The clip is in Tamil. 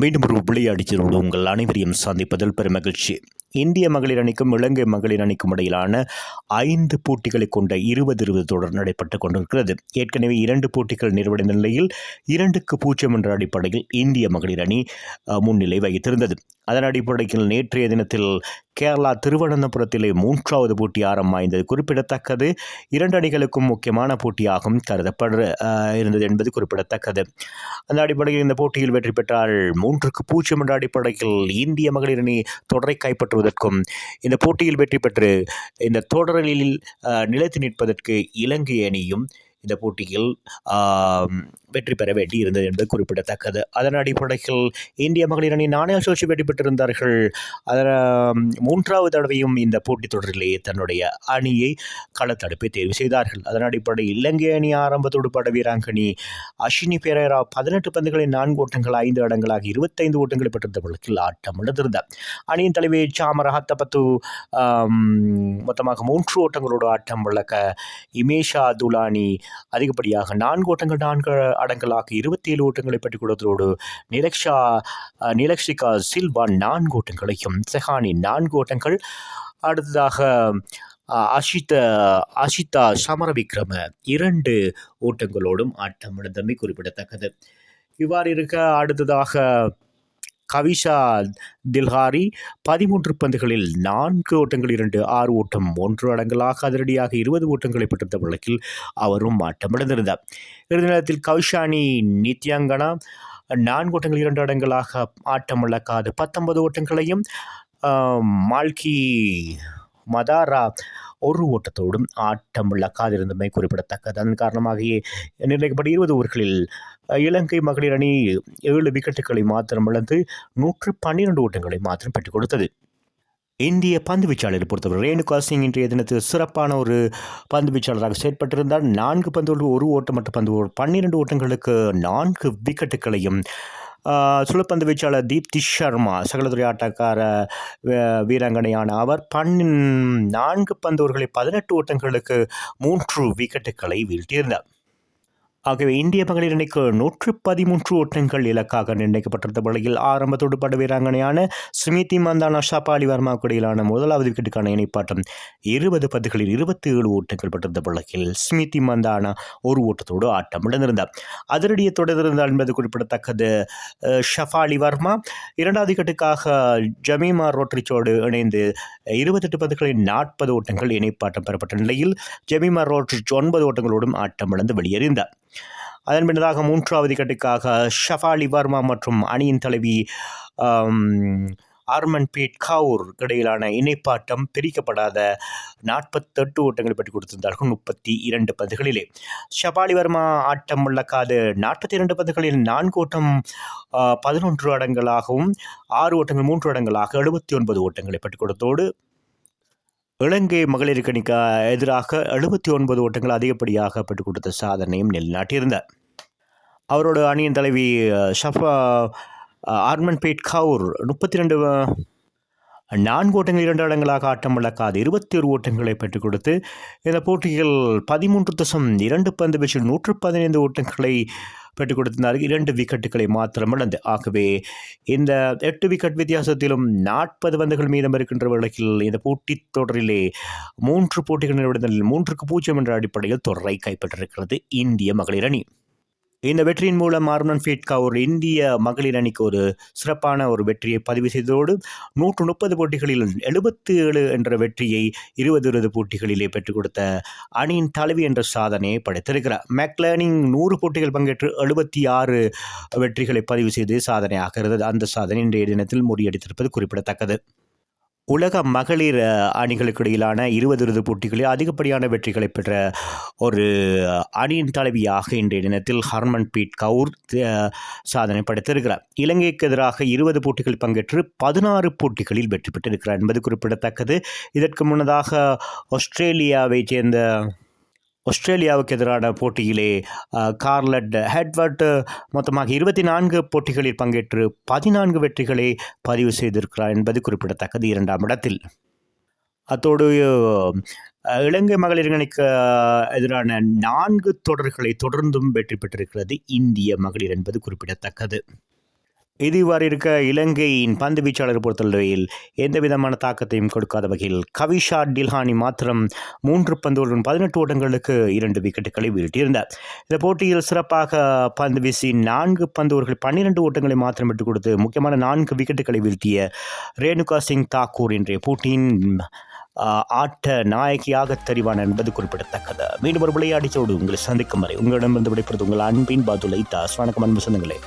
மீண்டும் ஒரு விளையாடிச்சலோடு உங்கள் அனைவரையும் சந்திப்பதில் பெருமகிழ்ச்சி இந்திய மகளிர் அணிக்கும் இலங்கை மகளிர் அணிக்கும் இடையிலான ஐந்து போட்டிகளை கொண்ட இருபது இருபது தொடர் நடைபெற்றுக் கொண்டிருக்கிறது. ஏற்கனவே இரண்டு போட்டிகள் நிறைவடைந்த நிலையில் இரண்டுக்கு பூஜ்ஜியம் என்ற அடிப்படையில் இந்திய மகளிர் அணி முன்னிலை வகித்திருந்தது. அதன் அடிப்படையில் நேற்றைய தினத்தில் கேரளா திருவனந்தபுரத்திலே மூன்றாவது போட்டி ஆரம்பமாய்ந்தது குறிப்பிடத்தக்கது இரண்டு அணிகளுக்கும் முக்கியமான போட்டியாகவும் கருதப்பட இருந்தது என்பது குறிப்பிடத்தக்கது. அந்த அடிப்படையில் இந்த போட்டியில் வெற்றி பெற்றால் மூன்றுக்கு பூஜ்ஜியம் என்ற அடிப்படையில் இந்திய மகளிர் அணி தொடரை கைப்பற்றுவதற்கும் இந்த போட்டியில் வெற்றி பெற்று இந்த தொடரில் நிலைத்து நிற்பதற்கு இலங்கை அணியும் இந்த போட்டியில் வெற்றி பெற வேண்டி இருந்தது என்பது குறிப்பிடத்தக்கது. அதன் அடிப்படையில் இந்திய மகளிர் அணி நாணய சோழ்ச்சி வெற்றி பெற்றிருந்தார்கள். அதன் மூன்றாவது தடவையும் இந்த போட்டித் தொடரிலேயே தன்னுடைய அணியை களத்தடுப்பை தேர்வு செய்தார்கள். அதன் அடிப்படையில் இலங்கை அணி ஆரம்ப துடுப்பாட்ட வீராங்கனி அஸ்வினி பெரேரா பதினெட்டு பந்துகளில் நான்கு ஓட்டங்கள் ஐந்து இடங்களாக இருபத்தைந்து ஓட்டங்களை பெற்றிருந்த வழக்கில் ஆட்டம் இழந்திருந்தார். அணியின் தலைவி சாமர ஹத்தபத்து மொத்தமாக மூன்று ஓட்டங்களோடு ஆட்டம் விளக்க இமேஷா துலானி அதிகப்படியாக நான்கு ஓட்டங்கள் நான்கு அடங்கலாக இருபத்தி ஏழு ஓட்டங்களை பெற்றுக் கொடுத்ததோடு நிலக்ஷா நிலக்ஷிகா சில்வா நான்கு ஓட்டங்களையும் செஹானி நான்கு ஓட்டங்கள் அடுத்ததாக அஹ், அஷித அஷிதா சமரவிக்ரம இரண்டு ஓட்டங்களோடும் ஆட்டம் இழந்தமை குறிப்பிடத்தக்கது. இவ்வாறு இருக்க அடுத்ததாக கவிஷா தில்ஹாரி பதிமூன்று பந்துகளில் நான்கு ஓட்டங்கள் இரண்டு ஆறு ஓட்டம் ஒன்று அடங்கலாக அதிரடியாக இருபது ஓட்டங்களை பெற்றிருந்த வழக்கில் அவரும் ஆட்டமிழந்திருந்தார் இறுதி நேரத்தில் கவிஷானி நித்யாங்கனா நான்கு ஓட்டங்கள் இரண்டு அடங்கலாக ஆட்டம் இழக்காது பத்தொன்பது ஓட்டங்களையும் மால்கி மதாரா ஒரு ஓட்டத்தோடும் ஆட்டம் இழக்காதிருந்தமை குறிப்பிடத்தக்கது. அதன் காரணமாக நிர்ணயிக்கப்பட்ட இருபது ஓவர்களில் இலங்கை மகளிர் அணி ஏழு விக்கெட்டுகளை மாத்திரம் இழந்து நூற்று பன்னிரண்டு ஓட்டங்களை மாத்திரம் பெற்றுக் கொடுத்தது. இந்திய பந்து வீச்சாளரை பொறுத்தவரை ரேணுகா சிங் இன்றைய தினத்தில் சிறப்பான ஒரு பந்து வீச்சாளராக செயற்பட்டிருந்தார். நான்கு பந்துகளுக்கு ஒரு ஓட்டம் மற்றும் பந்து பன்னிரண்டு ஓட்டங்களுக்கு நான்கு விக்கெட்டுகளையும் சுழப்பந்து வீச்சாளர் தீப்தி சர்மா சகலதுறை ஆட்டக்கார வீராங்கனையான அவர் பன்னின் நான்கு பந்தோர்களை பதினெட்டு ஓட்டங்களுக்கு மூன்று விக்கெட்டுகளை வீழ்த்தியிருந்தார். ஆகவே இந்திய மகளிர் அணிக்கு நூற்று பதிமூன்று ஓட்டங்கள் இலக்காக நிர்ணயிக்கப்பட்டிருந்த வேளையில் ஆரம்ப துடுப்பாட்ட வீராங்கனையான ஸ்மிதி மந்தானா ஷபாலி வர்மாவுக்கு இடையிலான முதலாவது விக்கெட்டுக்கான இணைப்பாட்டம் இருபது பந்துகளில் இருபத்தி ஏழு ஓட்டங்கள் பெற்றிருந்த வேளையில் ஸ்மிதி மந்தானா ஒரு ஓட்டத்தோடு ஆட்டம் இழந்திருந்தார். அதிரடியை தொடர்ந்திருந்தார் என்பது குறிப்பிடத்தக்கது. ஷஃபாலி வர்மா இரண்டாவது விக்கெட்டுக்காக ஜமீமா ரோட்ரிச்சோடு இணைந்து இருபத்தெட்டு பந்துகளில் நாற்பது ஓட்டங்கள் இணைப்பாட்டம் பெறப்பட்ட நிலையில் ஜெமிமா ரோட்ரிச் ஒன்பது ஓட்டங்களோடும் ஆட்டம் இழந்து வெளியேறினார் அதன் பின்னதாக மூன்றாவது கட்டுக்காக ஷஃபாலி வர்மா மற்றும் அணியின் தலைவி ஆர்மன் ஆர்மன்பீட் காவூர் இடையிலான இணைப்பாட்டம் பிரிக்கப்படாத நாற்பத்தெட்டு ஓட்டங்களை பெற்றுக் கொடுத்திருந்தார்கள் முப்பத்தி இரண்டு பந்துகளிலே. ஷபாலி வர்மா ஆட்டம் இழக்காது நாற்பத்தி இரண்டு பந்துகளில் நான்கு ஓட்டம் பதினொன்று அடங்களாகவும் ஆறு ஓட்டங்கள் மூன்று அடங்களாக எழுபத்தி ஒன்பது ஓட்டங்களை பெற்றுக் கொடுத்தோடு இலங்கை மகளிர் கணிக்க எதிராக எழுபத்தி ஒன்பது ஓட்டங்கள் அதிகப்படியாக பெற்றுக் கொடுத்த சாதனையும் நிலைநாட்டியிருந்தார். அவரோட அணியின் தலைவி ஷஃபா ஆர்மன் பேட் கவுர் முப்பத்தி ரெண்டு நான்கு ஓட்டங்கள் இரண்டு இடங்களாக ஆட்டம் இழக்காது. இருபத்தி ஒரு ஓட்டங்களை பெற்றுக் கொடுத்து இந்த போட்டியில் பதிமூன்று தசம் இரண்டு பந்து வீச்சில் நூற்று பதினைந்து ஓட்டங்களை பெற்றுக் கொடுத்திருந்தார்கள் இரண்டு விக்கெட்டுகளை மாத்திரம் இழந்து. ஆகவே இந்த எட்டு விக்கெட் வித்தியாசத்திலும் நாற்பது பந்துகள் மீதம் இருக்கின்ற வழக்கில் இந்த போட்டித் தொடரிலே மூன்று போட்டிகள் நிறுவனத்தில் மூன்றுக்கு பூஜ்ஜியம் என்ற அடிப்படையில் தொடரை கைப்பற்றிருக்கிறது இந்திய மகளிர் அணி. இந்த வெற்றியின் மூலம் ஆர்மன் ஃபீட்கா ஒரு இந்திய மகளிர் அணிக்கு ஒரு சிறப்பான ஒரு வெற்றியை பதிவு செய்ததோடு நூற்று முப்பது போட்டிகளில் எழுபத்தி ஏழு என்ற வெற்றியை இருபது இருபது போட்டிகளிலே பெற்றுக் கொடுத்த அணியின் தலைவி என்ற சாதனையை படைத்திருக்கிறார். மெக்லேனிங் நூறு போட்டிகள் பங்கேற்று எழுபத்தி ஆறு வெற்றிகளை பதிவு செய்து சாதனையாக இருந்தது. அந்த சாதனை இன்றைய தினத்தில் முறியடித்திருப்பது குறிப்பிடத்தக்கது. உலக மகளிர் அணிகளுக்கு இடையிலான இருபது இருபது போட்டிகளில் அதிகப்படியான வெற்றிகளை பெற்ற ஒரு அணியின் தலைவியாக இன்றைய தினத்தில் ஹர்மன் பீட் கவுர் சாதனை படைத்திருக்கிறார். இலங்கைக்கு எதிராக இருபது போட்டிகள் பங்கேற்று பதினாறு போட்டிகளில் வெற்றி பெற்றிருக்கிறார் என்பது குறிப்பிடத்தக்கது. இதற்கு முன்னதாக ஆஸ்திரேலியாவைச் சேர்ந்த ஆஸ்திரேலியாவுக்கு எதிரான போட்டியிலே கார்லட் ஹெட்வர்ட் மொத்தமாக இருபத்தி நான்கு போட்டிகளில் பங்கேற்று பதினான்கு வெற்றிகளை பதிவு செய்திருக்கிறார் என்பது குறிப்பிடத்தக்கது இரண்டாம் இடத்தில். அத்தோடு இலங்கை மகளிர் அணிக்கு எதிரான நான்கு தொடர்களை தொடர்ந்தும் வெற்றி பெற்றிருக்கிறது இந்திய மகளிர் என்பது குறிப்பிடத்தக்கது. இது இவ்வாறு இருக்க இலங்கையின் பந்து வீச்சாளர் பொறுத்தளவில் எந்த விதமான தாக்கத்தையும் கொடுக்காத வகையில் கவிஷா டில்ஹானி மாத்திரம் மூன்று பந்துகளுடன் பதினெட்டு ஓட்டங்களுக்கு இரண்டு விக்கெட்டுகளை வீழ்த்தியிருந்தார். இந்த போட்டியில் சிறப்பாக பந்து வீசி நான்கு பந்துவர்கள் பன்னிரண்டு ஓட்டங்களை மாத்திரம் விட்டுக் கொடுத்து முக்கியமான நான்கு விக்கெட்டுகளை வீழ்த்திய ரேணுகா சிங் தாக்கூர் இன்றைய போட்டியின் ஆட்ட நாயகியாக தெரிவான என்பது குறிப்பிடத்தக்கது. மீண்டும் ஒரு விளையாடிச்சோடு உங்களை சந்திக்கும் வரை உங்களிடம் வந்து விடைபெறுவது உங்கள் அன்பின் பாதுலை தாஸ் வணக்கம் அன்பு சொந்தங்களே.